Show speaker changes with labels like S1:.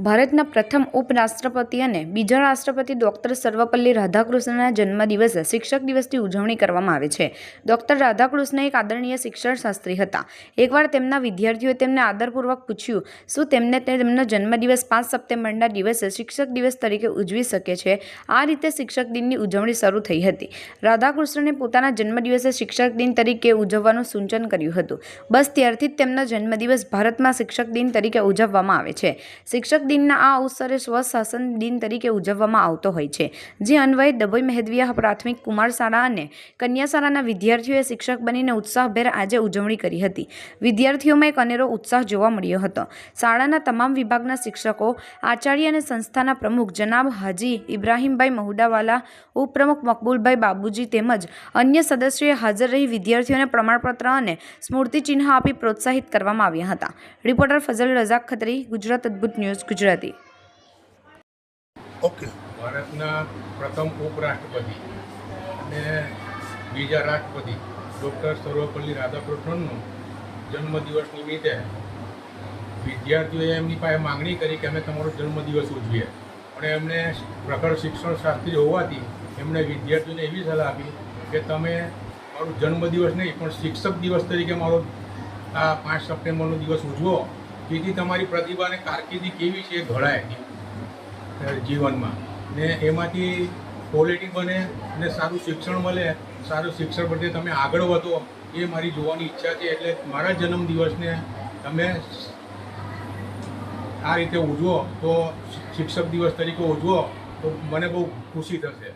S1: ભારતના પ્રથમ ઉપરાષ્ટ્રપતિ અને બીજા રાષ્ટ્રપતિ ડૉક્ટર સર્વપલ્લી રાધાકૃષ્ણના જન્મદિવસે શિક્ષક દિવસની ઉજવણી કરવામાં આવે છે. ડૉક્ટર રાધાકૃષ્ણ એક આદરણીય શિક્ષણશાસ્ત્રી હતા. એકવાર તેમના વિદ્યાર્થીઓએ તેમને આદરપૂર્વક પૂછ્યું, શું તેમને તેમનો જન્મદિવસ પાંચ સપ્ટેમ્બરના દિવસે શિક્ષક દિવસ તરીકે ઉજવી શકે છે આ રીતે શિક્ષક દિનની ઉજવણી શરૂ થઈ હતી. રાધાકૃષ્ણને પોતાના જન્મદિવસે શિક્ષક દિન તરીકે ઉજવવાનું સૂચન કર્યું હતું. બસ ત્યારથી જ તેમનો જન્મદિવસ ભારતમાં શિક્ષક દિન તરીકે ઉજવવામાં આવે છે. શિક્ષક દિનના આ અવસરે સ્વશાસન દિન તરીકે ઉજવવામાં આવતો હોય છે. જે અન્વયે ડભોઈ મહેદવિયા પ્રાથમિક કુમાર શાળા અને કન્યા શાળાના વિદ્યાર્થીઓએ શિક્ષક બનીને ઉત્સાહભેર આજે ઉજવણી કરી હતી. વિદ્યાર્થીઓમાં એક અનેરો ઉત્સાહ જોવા મળ્યો હતો. શાળાના તમામ વિભાગના શિક્ષકો, આચાર્ય અને સંસ્થાના પ્રમુખ જનાબ હાજી ઇબ્રાહીમભાઈ મહુડાવાલા, ઉપપ્રમુખ મકબૂલભાઈ બાબુજી તેમજ અન્ય સદસ્યોએ હાજર રહી વિદ્યાર્થીઓને પ્રમાણપત્ર અને સ્મૃતિચિહ્ન આપી પ્રોત્સાહિત કરવામાં આવ્યા હતા. રિપોર્ટર ફઝલ રઝાક ખત્રી, ગુજરાત અદ્ભુત ન્યૂઝ ગુજરાતી.
S2: ઓકે.
S3: ભારતના પ્રથમ ઉપરાષ્ટ્રપતિ અને બીજા રાષ્ટ્રપતિ ડૉક્ટર સર્વપલ્લી રાધાકૃષ્ણનનો જન્મદિવસ નિમિત્તે વિદ્યાર્થીઓએ એમની પાસે માંગણી કરી કે અમે તમારો જન્મદિવસ ઉજવીએ. પણ એમને પ્રખર શિક્ષણ શાસ્ત્રી હોવાથી એમણે વિદ્યાર્થીઓને એવી સલાહ આપી કે તમે મારો જન્મદિવસ નહીં પણ શિક્ષક દિવસ તરીકે મારો આ પાંચ સપ્ટેમ્બરનો દિવસ ઉજવો. જેથી તમારી પ્રતિભા અને કારકિર્દી કેવી છે ઘડાય જીવનમાં. ને એમાંથી ક્વોલિટી બને અને સારું શિક્ષણ મળે, સારું શિક્ષણ પ્રત્યે તમે આગળ વધો, એ મારી જોવાની ઈચ્છા છે. એટલે મારા જન્મદિવસને તમે આ રીતે ઉજવો તો શિક્ષક દિવસ તરીકે ઉજવો તો મને બહુ ખુશી થશે.